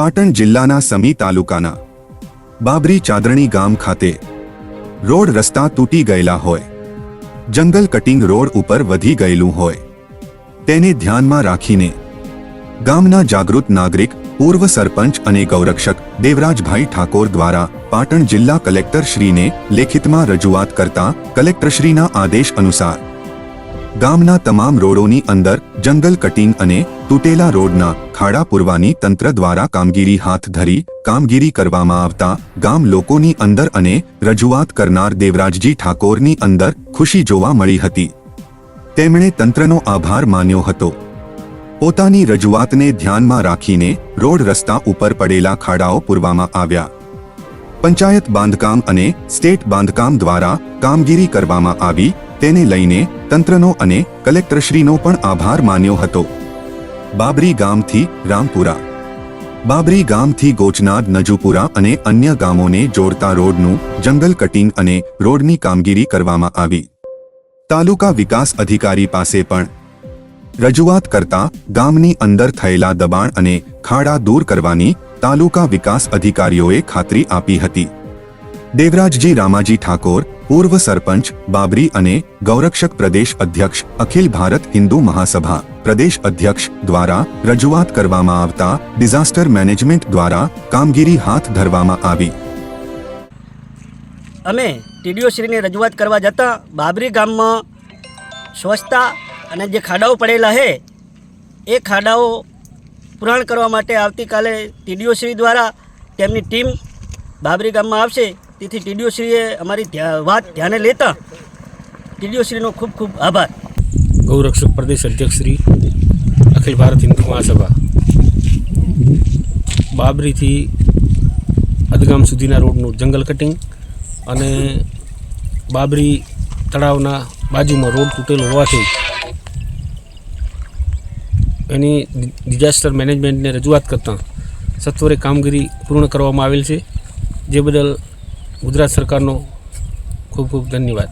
પાટણ જિલ્લાના સમી તાલુકાના બાબરી ચાદરણી ગામ ખાતે રોડ રસ્તા તૂટી ગયેલા હોય, જંગલ કટિંગ રોડ ઉપર વધી ગયેલું હોય, તેને ધ્યાનમાં રાખીને ગામના જાગૃત નાગરિક, પૂર્વ સરપંચ અને ગૌરક્ષક દેવરાજભાઈ ઠાકોર દ્વારા પાટણ જિલ્લા કલેક્ટરશ્રીને લેખિતમાં રજૂઆત કરતા કલેક્ટરશ્રીના આદેશ અનુસાર ગામના તમામ રોડોની અંદર જંગલ કટિંગ અને તૂટેલા રોડના ખાડા પૂરવાની તંત્ર દ્વારા કામગીરી હાથ ધરી કામગીરી કરવામાં આવતા ગામ લોકોની અંદર અને રજૂઆત કરનાર દેવરાજજી ઠાકોરની અંદર ખુશી જોવા મળી હતી. તેમણે તંત્રનો આભાર માન્યો હતો. પોતાની રજૂઆતને ધ્યાનમાં રાખીને રોડ રસ્તા ઉપર પડેલા ખાડાઓ પૂરવામાં આવ્યા. પંચાયત બાંધકામ અને સ્ટેટ બાંધકામ દ્વારા કામગીરી કરવામાં આવી તેને લઈને તંત્રનો અને કલેક્ટરશ્રીનો પણ આભાર માન્યો હતો. બાબરી ગામથી રામપુરા. બાબરી ગામથી ગોચનાદ, નજુપુરા અને અન્ય ગામોને જોડતા રોડનું જંગલ કટિંગ અને રોડની કામગીરી કરવામાં આવી. તાલુકા વિકાસ અધિકારી પાસે પણ રજૂઆત કરતા ગામની અંદર થયેલા દબાણ અને ખાડા દૂર કરવાની તાલુકા વિકાસ અધિકારીઓએ ખાતરી આપી હતી. દેવરાજજી રામાજી ઠાકોર પૂર્વ સરપંચ, બાબરી અને ગૌરક્ષક પ્રદેશ અધ્યક્ષ, અખિલ ભારત હિન્દુ મહાસભા, પ્રદેશ અધ્યક્ષ દ્વારા રજૂઆત કરવામાં આવતા ડિઝાસ્ટર મેનેજમેન્ટ દ્વારા કામગીરી હાથ ધરવામાં આવી. અમે ટીડીઓશ્રીને રજૂઆત કરવા જતાં બાબરી ગામમાં સ્વચ્છતા અને જે ખાડાઓ પડેલા છે એ ખાડાઓ પુરાણ કરવા માટે આવતીકાલે ટીડીઓશ્રી દ્વારા તેમની ટીમ બાબરી ગામમાં આવશે. તેથી ટીડીઓશ્રીએ અમારી વાત ધ્યાને લેતા ટીડીઓશ્રીનો ખૂબ ખૂબ આભાર. ગૌરક્ષક પ્રદેશ અધ્યક્ષ શ્રી અખિલ ભારત હિન્દુ મહાસભા. બાબરીથી અદગામ સુધીના રોડનું જંગલ કટિંગ અને બાબરી તળાવના બાજુમાં રોડ તૂટેલો હોવાથી એની ડિઝાસ્ટર મેનેજમેન્ટને રજૂઆત કરતાં સત્વરે કામગીરી પૂર્ણ કરવામાં આવેલ છે. જે બદલ ગુજરાત સરકારનો ખૂબ ખૂબ ધન્યવાદ.